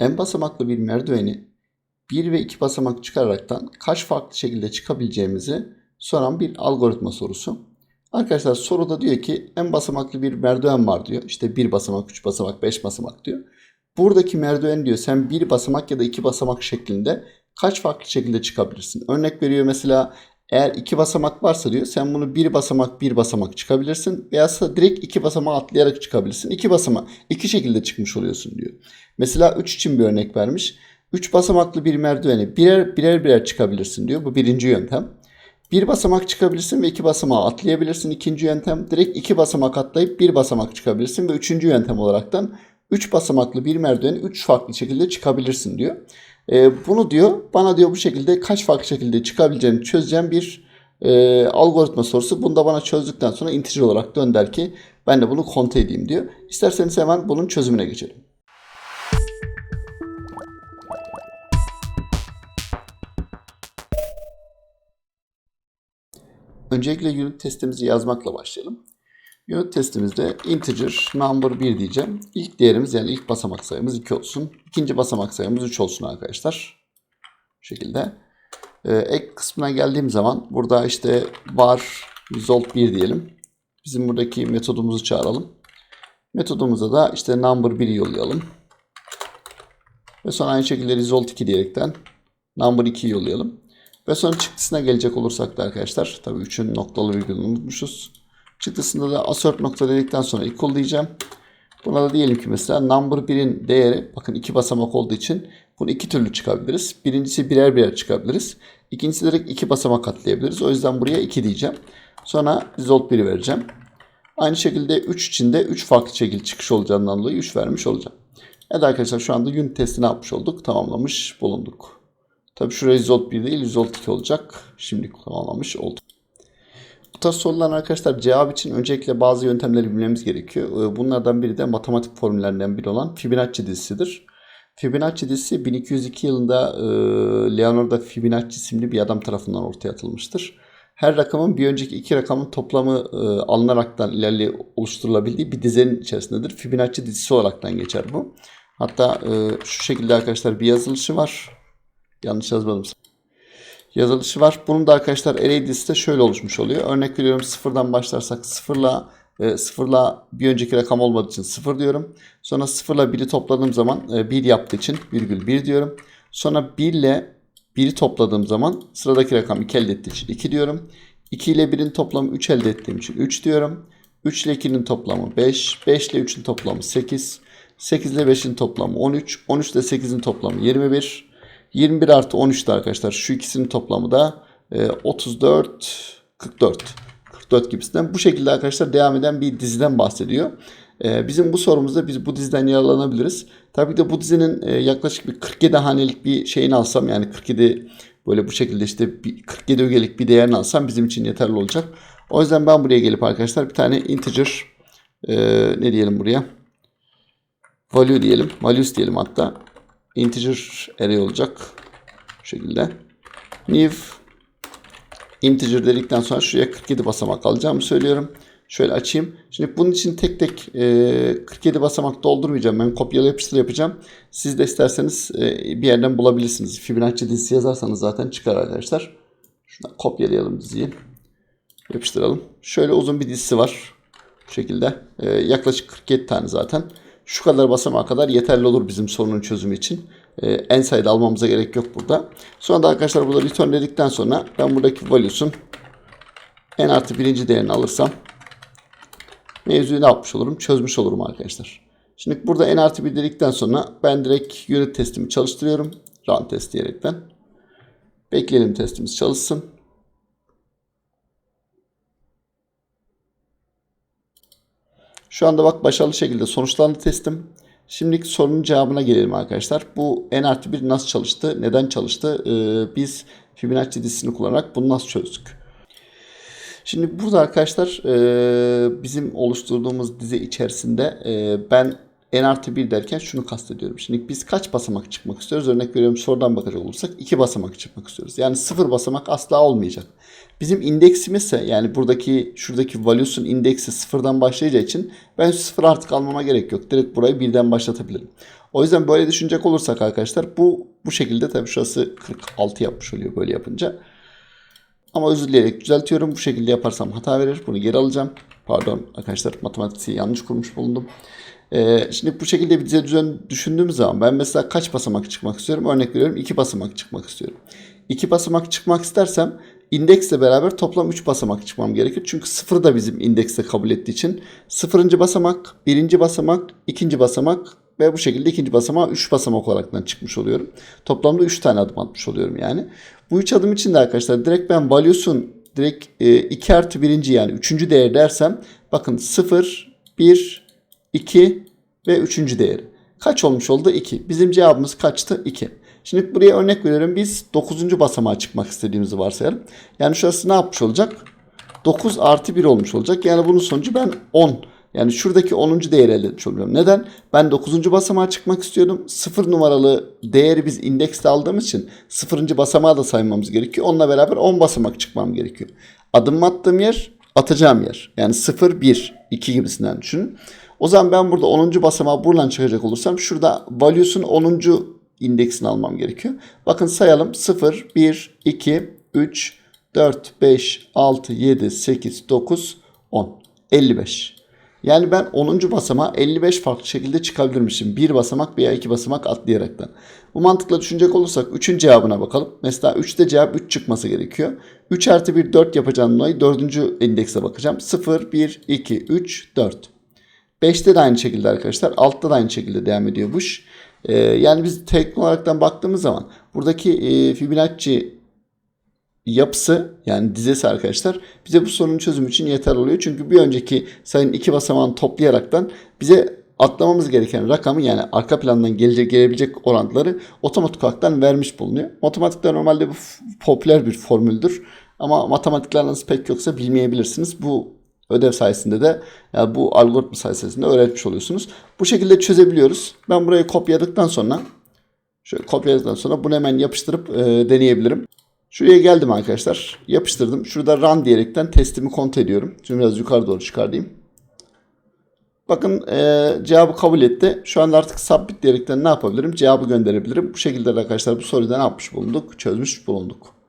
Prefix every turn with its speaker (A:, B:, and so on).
A: en basamaklı bir merdiveni 1 ve 2 basamak çıkararaktan kaç farklı şekilde çıkabileceğimizi soran bir algoritma sorusu. Arkadaşlar soruda diyor ki en basamaklı bir merdiven var diyor. İşte 1 basamak, 3 basamak, 5 basamak diyor. Buradaki merdiven diyor sen bir basamak ya da iki basamak şeklinde kaç farklı şekilde çıkabilirsin? Örnek veriyor mesela eğer iki basamak varsa diyor sen bunu bir basamak bir basamak çıkabilirsin veya direkt iki basamağı atlayarak çıkabilirsin. İki basamak iki şekilde çıkmış oluyorsun diyor. Mesela 3 için bir örnek vermiş. 3 basamaklı bir merdiveni birer birer birer çıkabilirsin diyor. Bu birinci yöntem. Bir basamak çıkabilirsin ve iki basamağı atlayabilirsin. İkinci yöntem direkt iki basamak atlayıp bir basamak çıkabilirsin ve üçüncü yöntem olaraktan 3 basamaklı bir merdiveni 3 farklı şekilde çıkabilirsin diyor. E, bunu diyor bana diyor bu şekilde kaç farklı şekilde çıkabileceğini çözeceğim bir e, algoritma sorusu. Bunu da bana çözdükten sonra integer olarak dönder ki ben de bunu konte edeyim diyor. İsterseniz hemen bunun çözümüne geçelim. Öncelikle unit testimizi yazmakla başlayalım. Unit testimizde integer number 1 diyeceğim. İlk değerimiz yani ilk basamak sayımız 2 olsun. İkinci basamak sayımız 3 olsun arkadaşlar. Bu şekilde. Ee, ek kısmına geldiğim zaman burada işte var result 1 diyelim. Bizim buradaki metodumuzu çağıralım. Metodumuza da işte number 1'i yollayalım. Ve sonra aynı şekilde result 2 diyerekten number 2'yi yollayalım. Ve sonra çıktısına gelecek olursak da arkadaşlar tabii 3'ün noktalı virgülünü unutmuşuz. Çıktısında da assert nokta dedikten sonra equal diyeceğim. Buna da diyelim ki mesela number 1'in değeri bakın iki basamak olduğu için bunu iki türlü çıkabiliriz. Birincisi birer birer çıkabiliriz. İkincisi direkt iki basamak atlayabiliriz. O yüzden buraya 2 diyeceğim. Sonra result 1'i vereceğim. Aynı şekilde 3 için de 3 farklı şekilde çıkış olacağından dolayı 3 vermiş olacağım. Evet arkadaşlar şu anda unit testini yapmış olduk. Tamamlamış bulunduk. Tabii şuraya result 1 değil result 2 olacak. Şimdi tamamlamış olduk. Tarz soruların arkadaşlar cevap için öncelikle bazı yöntemleri bilmemiz gerekiyor. Ee, Bunlardan biri de matematik formüllerinden biri olan Fibonacci dizisidir. Fibonacci dizisi 1202 yılında e, Leonardo Fibonacci isimli bir adam tarafından ortaya atılmıştır. Her rakamın bir önceki iki rakamın toplamı e, alınaraktan ilerli oluşturulabildiği bir dizinin içerisindedir. Fibonacci dizisi olaraktan geçer bu. Hatta e, şu şekilde arkadaşlar bir yazılışı var. Yanlış yazmadım yazılışı var. Bunun da arkadaşlar array de şöyle oluşmuş oluyor. Örnek veriyorum sıfırdan başlarsak sıfırla e, sıfırla bir önceki rakam olmadığı için sıfır diyorum. Sonra sıfırla 1'i topladığım zaman e, 1 yaptığı için virgül 1 diyorum. Sonra 1 ile 1'i topladığım zaman sıradaki rakam 2 elde ettiği için 2 diyorum. 2 ile 1'in toplamı 3 elde ettiğim için 3 diyorum. 3 ile 2'nin toplamı 5. 5 ile 3'ün toplamı 8. 8 ile 5'in toplamı 13. 13 ile 8'in toplamı 21. 21 artı 13'tü arkadaşlar. Şu ikisinin toplamı da e, 34, 44. 44 gibisinden. Bu şekilde arkadaşlar devam eden bir diziden bahsediyor. E, bizim bu sorumuzda biz bu diziden yararlanabiliriz. Tabii de bu dizinin e, yaklaşık bir 47 hanelik bir şeyini alsam yani 47 böyle bu şekilde işte bir 47 ögelik bir değerini alsam bizim için yeterli olacak. O yüzden ben buraya gelip arkadaşlar bir tane integer e, ne diyelim buraya value diyelim. Values diyelim hatta integer array olacak. Bu şekilde. New integer dedikten sonra şuraya 47 basamak alacağımı söylüyorum. Şöyle açayım. Şimdi bunun için tek tek e, 47 basamak doldurmayacağım. Ben kopyala yapıştır yapacağım. Siz de isterseniz e, bir yerden bulabilirsiniz. Fibonacci dizisi yazarsanız zaten çıkar arkadaşlar. Şuradan kopyalayalım diziyi. Yapıştıralım. Şöyle uzun bir dizisi var. Bu şekilde. E, yaklaşık 47 tane zaten şu kadar basamağa kadar yeterli olur bizim sorunun çözümü için. Ee, en sayıda almamıza gerek yok burada. Sonra da arkadaşlar burada return dedikten sonra ben buradaki value'sun en artı birinci değerini alırsam mevzuyu ne yapmış olurum? Çözmüş olurum arkadaşlar. Şimdi burada en artı bir dedikten sonra ben direkt unit testimi çalıştırıyorum. Run test diyerekten. Bekleyelim testimiz çalışsın. Şu anda bak başarılı şekilde sonuçlandı testim. Şimdilik sorunun cevabına gelelim arkadaşlar. Bu n artı 1 nasıl çalıştı? Neden çalıştı? Ee, biz Fibonacci dizisini kullanarak bunu nasıl çözdük? Şimdi burada arkadaşlar e, bizim oluşturduğumuz dizi içerisinde e, ben n artı 1 derken şunu kastediyorum. Şimdi biz kaç basamak çıkmak istiyoruz? Örnek veriyorum sorudan bakacak olursak 2 basamak çıkmak istiyoruz. Yani 0 basamak asla olmayacak. Bizim indeksimizse yani buradaki şuradaki value'sun indeksi sıfırdan başlayacağı için ben sıfır artık almama gerek yok. Direkt burayı birden başlatabilirim. O yüzden böyle düşünecek olursak arkadaşlar bu bu şekilde tabii şurası 46 yapmış oluyor böyle yapınca. Ama özür dileyerek düzeltiyorum. Bu şekilde yaparsam hata verir. Bunu geri alacağım. Pardon arkadaşlar matematiği yanlış kurmuş bulundum. Ee, şimdi bu şekilde bir dize düzen düşündüğüm zaman ben mesela kaç basamak çıkmak istiyorum? Örnek veriyorum 2 basamak çıkmak istiyorum. 2 basamak çıkmak istersem indeksle beraber toplam 3 basamak çıkmam gerekir. Çünkü 0 da bizim indekste kabul ettiği için 0. basamak, 1. basamak, 2. basamak ve bu şekilde ikinci basamağa 3 basamak olaraktan çıkmış oluyorum. Toplamda 3 tane adım atmış oluyorum yani. Bu 3 adım için de arkadaşlar direkt ben value'sun direkt e, 2 artı 1. yani 3. değer dersem bakın 0, 1, 2 ve 3. değeri. Kaç olmuş oldu? 2. Bizim cevabımız kaçtı? 2. Şimdi buraya örnek veriyorum. Biz 9. basamağa çıkmak istediğimizi varsayalım. Yani şurası ne yapmış olacak? 9 artı 1 olmuş olacak. Yani bunun sonucu ben 10. Yani şuradaki 10. değeri elde etmiş oluyorum. Neden? Ben 9. basamağa çıkmak istiyordum. 0 numaralı değeri biz indekste aldığımız için 0. basamağı da saymamız gerekiyor. Onunla beraber 10 basamak çıkmam gerekiyor. Adım attığım yer atacağım yer. Yani 0, 1, 2 gibisinden düşünün. O zaman ben burada 10. basamağı buradan çıkacak olursam şurada value'sun 10. indeksini almam gerekiyor. Bakın sayalım 0, 1, 2, 3, 4, 5, 6, 7, 8, 9, 10. 55. Yani ben 10. basamağa 55 farklı şekilde çıkabilirmişim. Bir basamak veya iki basamak atlayaraktan. Bu mantıkla düşünecek olursak 3'ün cevabına bakalım. Mesela 3'te cevap 3 çıkması gerekiyor. 3 artı 1 4 yapacağım dolayı 4. indekse bakacağım. 0, 1, 2, 3, 4. 5'te de aynı şekilde arkadaşlar. Altta da aynı şekilde devam ediyor bu iş. Ee, yani biz teknik olaraktan baktığımız zaman buradaki e, Fibonacci yapısı yani dizesi arkadaşlar bize bu sorunun çözümü için yeter oluyor. Çünkü bir önceki sayının iki basamağını toplayaraktan bize atlamamız gereken rakamı yani arka plandan gelecek gelebilecek orantıları otomatik olarak vermiş bulunuyor. Matematikte normalde bu popüler bir formüldür. Ama matematikleriniz pek yoksa bilmeyebilirsiniz. Bu ödev sayesinde de yani bu algoritma sayesinde öğretmiş oluyorsunuz. Bu şekilde çözebiliyoruz. Ben burayı kopyaladıktan sonra şöyle kopyaladıktan sonra bunu hemen yapıştırıp e, deneyebilirim. Şuraya geldim arkadaşlar. Yapıştırdım. Şurada run diyerekten testimi kontrol ediyorum. Şimdi biraz yukarı doğru çıkarayım. Bakın e, cevabı kabul etti. Şu anda artık submit diyerekten ne yapabilirim? Cevabı gönderebilirim. Bu şekilde de arkadaşlar bu soruyu da ne yapmış bulunduk? Çözmüş bulunduk.